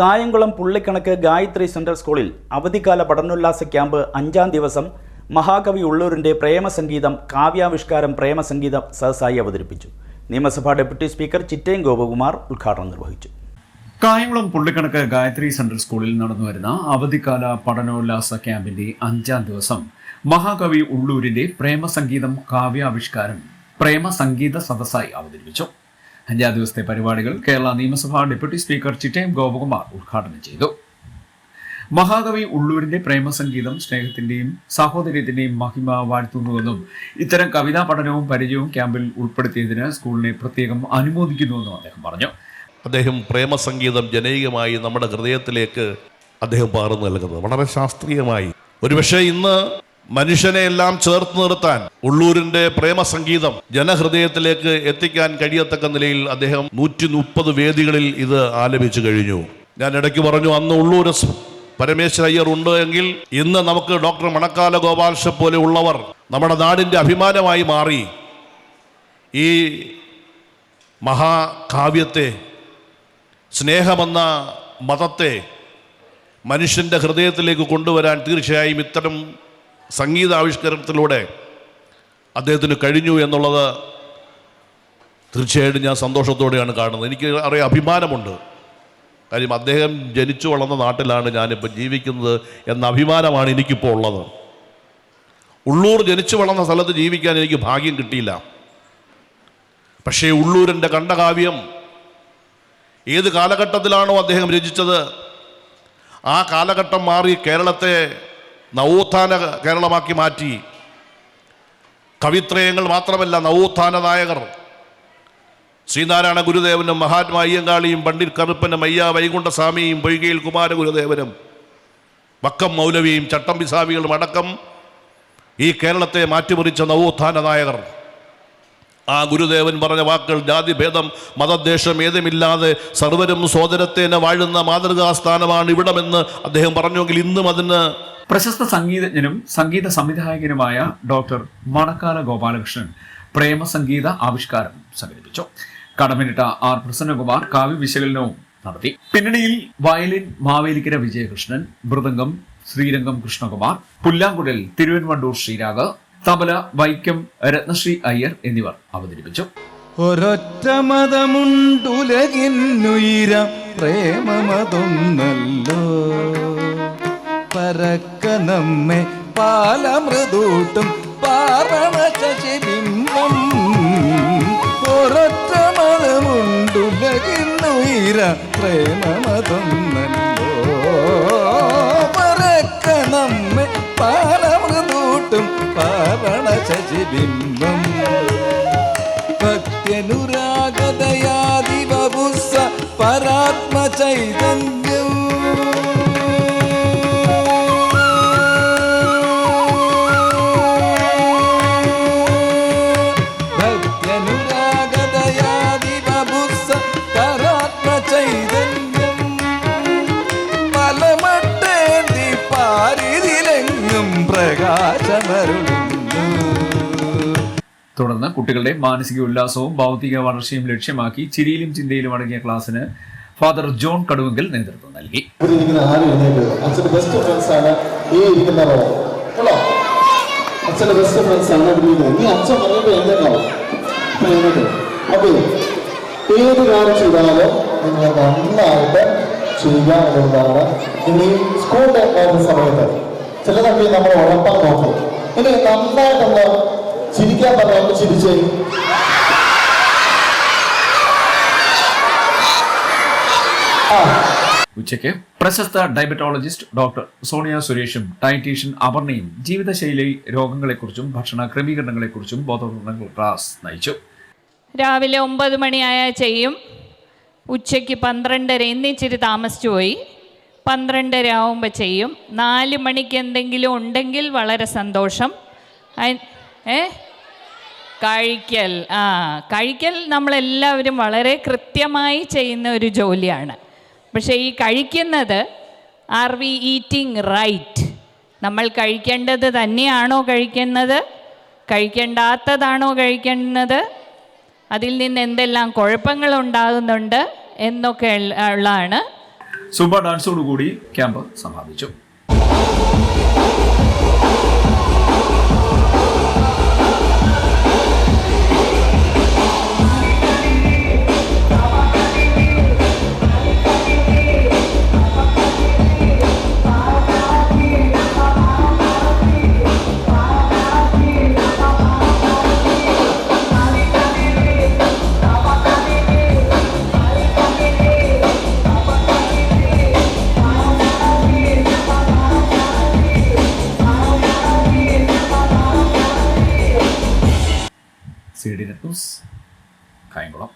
കായംകുളം പുള്ളിക്കണക്ക് Gayathri central സ്കൂളിൽ അവധിക്കാല പഠനോല്ലാസ camp അഞ്ചാം ദിവസം മഹാകവി ഉള്ളൂരിന്റെ പ്രേമസംഗീതം കാവ്യാവിഷ്കാരം പ്രേമസംഗീതം സഹസായി അവതരിപ്പിച്ചു. നിയമസഭാ ഡെപ്യൂട്ടി സ്പീക്കർ ചിറ്റയം ഗോപകുമാർ ഉദ്ഘാടനം നിർവഹിച്ചു. കായംകുളം പുള്ളിക്കണക്ക് ഗായത്രി സെൻട്രൽ സ്കൂളിൽ നടന്നുവരുന്ന അവധിക്കാല പഠനോല്ലാസ ക്യാമ്പിന്റെ അഞ്ചാം ദിവസം മഹാകവി ഉള്ളൂരിന്റെ പ്രേമസംഗീതം കാവ്യാവിഷ്കാരം പ്രേമസംഗീത സദസ്സായി അവതരിപ്പിച്ചു. അഞ്ചാം ദിവസത്തെ പരിപാടികൾ കേരള നിയമസഭാ ഡെപ്യൂട്ടി സ്പീക്കർ ചിറ്റയം ഗോപകുമാർ ഉദ്ഘാടനം ചെയ്തു. മഹാകവി ഉള്ളൂരിന്റെ പ്രേമസംഗീതം സ്നേഹത്തിന്റെയും സഹോദര്യത്തിന്റെയും മഹിമ വാഴ്ത്തുന്നുവെന്നും ഇത്തരം കവിതാ പഠനവും പരിചയവും ക്യാമ്പിൽ ഉൾപ്പെടുത്തിയതിന് സ്കൂളിനെ പ്രത്യേകം അനുമോദിക്കുന്നുവെന്നും അദ്ദേഹം പറഞ്ഞു. അദ്ദേഹം പ്രേമസംഗീതം ജനകീയമായി നമ്മുടെ ഹൃദയത്തിലേക്ക് അദ്ദേഹം പകർന്നു നൽകുന്നത്. വളരെ ശാസ്ത്രീയമായി. ഒരുപക്ഷെ ഇന്ന് മനുഷ്യനെ എല്ലാം ചേർത്ത് നിർത്താൻ ഉള്ളൂരിന്റെ പ്രേമസംഗീതം ജനഹൃദയത്തിലേക്ക് എത്തിക്കാൻ കഴിയത്തക്ക നിലയിൽ അദ്ദേഹം നൂറ്റി മുപ്പത് വേദികളിൽ ഇത് ആലപിച്ചു കഴിഞ്ഞു. ഞാൻ ഇടയ്ക്ക് പറഞ്ഞു അന്ന് ഉള്ളൂർ പരമേശ്വര അയ്യർ ഉണ്ട് എങ്കിൽ ഇന്ന് നമുക്ക് ഡോക്ടർ മണക്കാല ഗോപാൽഷ പോലെ ഉള്ളവർ നമ്മുടെ നാടിന്റെ അഭിമാനമായി മാറി. ഈ മഹാകാവ്യത്തെ സ്നേഹമെന്ന മതത്തെ മനുഷ്യന്റെ ഹൃദയത്തിലേക്ക് കൊണ്ടുവരാൻ തീർച്ചയായും ഇത്തരം സംഗീതാവിഷ്കരണത്തിലൂടെ അദ്ദേഹത്തിന് കഴിഞ്ഞു എന്നുള്ളത് തീർച്ചയായിട്ടും ഞാൻ സന്തോഷത്തോടെയാണ് കാണുന്നത്. എനിക്ക് അറിയാം അഭിമാനമുണ്ട്. കാര്യം അദ്ദേഹം ജനിച്ചു വളർന്ന നാട്ടിലാണ് ഞാനിപ്പോൾ ജീവിക്കുന്നത് എന്ന അഭിമാനമാണ് എനിക്കിപ്പോൾ ഉള്ളത്. ഉള്ളൂർ ജനിച്ചു വളർന്ന സ്ഥലത്ത് ജീവിക്കാൻ എനിക്ക് ഭാഗ്യം കിട്ടിയില്ല. പക്ഷേ ഉള്ളൂരിന്റെ കണ്ടകാവ്യം ഏത് കാലഘട്ടത്തിലാണോ അദ്ദേഹം രചിച്ചത്? ആ കാലഘട്ടം മാറി കേരളത്തെ നവോത്ഥാന കേരളമാക്കി മാറ്റി. കവിത്രയങ്ങൾ മാത്രമല്ല നവോത്ഥാന നായകർ. ശ്രീനാരായണ ഗുരുദേവനും മഹാത്മാ അയ്യങ്കാളിയും പണ്ഡിറ്റ് കറുപ്പനും അയ്യ വൈകുണ്ഠസ്വാമിയും പൊയ്കയിൽ കുമാരഗുരുദേവനും വക്കം മൗലവിയും ചട്ടമ്പി സ്വാമികളും അടക്കം ഈ കേരളത്തെ മാറ്റിമറിച്ച നവോത്ഥാന നായകർ. ആ ഗുരുദേവൻ പറഞ്ഞ വാക്കുകൾ ജാതിഭേദം മതദ്വേഷം ഏതുമില്ലാതെ സർവരും സോദരത്തേനെ വാഴുന്ന മാതൃകാ സ്ഥാനമാണ് ഇവിടമെന്ന് അദ്ദേഹം പറഞ്ഞുവെങ്കിൽ ഇന്നും അതിന് പ്രശസ്ത സംഗീതജ്ഞനും സംഗീത സംവിധായകനുമായ ഡോക്ടർ മണക്കാല ഗോപാലകൃഷ്ണൻ പ്രേമസംഗീത ആവിഷ്കാരം സംഘടിപ്പിച്ചു. കടമിനിട്ട ആർ പ്രസന്നകുമാർ കാവ്യ വിശകലനവും നടത്തി. പിന്നണിയിൽ വയലിൻ മാവേലിക്കര വിജയകൃഷ്ണൻ മൃദംഗം ശ്രീരംഗം കൃഷ്ണകുമാർ പുല്ലാങ്കുഴൽ തിരുവൻവണ്ടൂർ ശ്രീരാഗ് തബല വൈക്കം രത്നശ്രീ അയ്യർ എന്നിവർ അവതരിപ്പിച്ചു. ഒരൊറ്റ മതമുണ്ടുലകിന്നുയിര പ്രേമമതൊന്നല്ലോ. പരക്ക നമ്മെ പാലമൃദൂട്ടും പാറണ ശശിബിംബം ഒരൊറ്റ മതമുണ്ടുലകിന്നുയിര പ്രേമമതൊന്നല്ലോ. ശശിബിംബം ഭക്ത്യനുരാഗതയാദിവപുസ്സ പരാത്മചൈതന്യം പ്രകാശമരുളുന്നു. തുടർന്ന് കുട്ടികളുടെ മാനസിക ഉല്ലാസവും ഭൗതിക വളർച്ചയും ലക്ഷ്യമാക്കി ചിരിയിലും ചിന്തയിലും അടങ്ങിയ ക്ലാസ്സിന് ഫാദർ ജോൺ കടുവെങ്കിൽ നേതൃത്വം നൽകി. അച്ഛന്റെ ബെസ്റ്റ് നീ അച്ഛൻ പറയുമ്പോൾ എഴുന്നേക്കാവോ അപ്പൊ എഴുന്നേറ്റ്. അപ്പൊ ഏത് കാര്യം ചെയ്താലും നിങ്ങൾ നന്നായിട്ട് ചെയ്യുക എന്നുള്ളതാണ് ഇനി സ്കൂൾ സമയത്ത്. ചിലതൊക്കെ നമ്മൾ ഉറപ്പാൻ നോക്കും. ഇനി നന്നായിട്ടൊന്ന് ചിരിച്ചേ. ഉച്ചയ്ക്ക് പ്രശസ്ത ഡയബറ്റോളജിസ്റ്റ് ഡോക്ടർ സോണിയ സുരേഷും ഡയറ്റീഷ്യൻ അപർണയും ജീവിതശൈലി രോഗങ്ങളെക്കുറിച്ചും ഭക്ഷണ ക്രമീകരണങ്ങളെക്കുറിച്ചും ബോധവൽക്കരണ ക്ലാസ് നയിച്ചു. രാവിലെ ഒമ്പത് മണിയായാൽ ചെയ്യും ഉച്ചയ്ക്ക് പന്ത്രണ്ടര ഇന്നിച്ചിരി താമസിച്ചു പോയി. പന്ത്രണ്ടര ആവുമ്പോൾ ചെയ്യും നാല് മണിക്ക് എന്തെങ്കിലും ഉണ്ടെങ്കിൽ വളരെ സന്തോഷം. ഏ? കഴിക്കൽ. ആ കഴിക്കൽ നമ്മളെല്ലാവരും വളരെ കൃത്യമായി ചെയ്യുന്ന ഒരു ജോലിയാണ്. പക്ഷേ ഈ കഴിക്കുന്നത് ആർ വി ഈറ്റിംഗ് റൈറ്റ് നമ്മൾ കഴിക്കേണ്ടത് തന്നെയാണോ കഴിക്കുന്നത്? കഴിക്കേണ്ടാത്തതാണോ കഴിക്കുന്നത് അതിൽ നിന്ന് എന്തെല്ലാം കുഴപ്പങ്ങൾ ഉണ്ടാകുന്നുണ്ട് എന്നൊക്കെ ഉള്ള- ഉള്ളതാണ്. സൂപ്പർ ഡാൻസോടുകൂടി ക്യാമ്പ് സമാപിച്ചു. C D Kayamkulam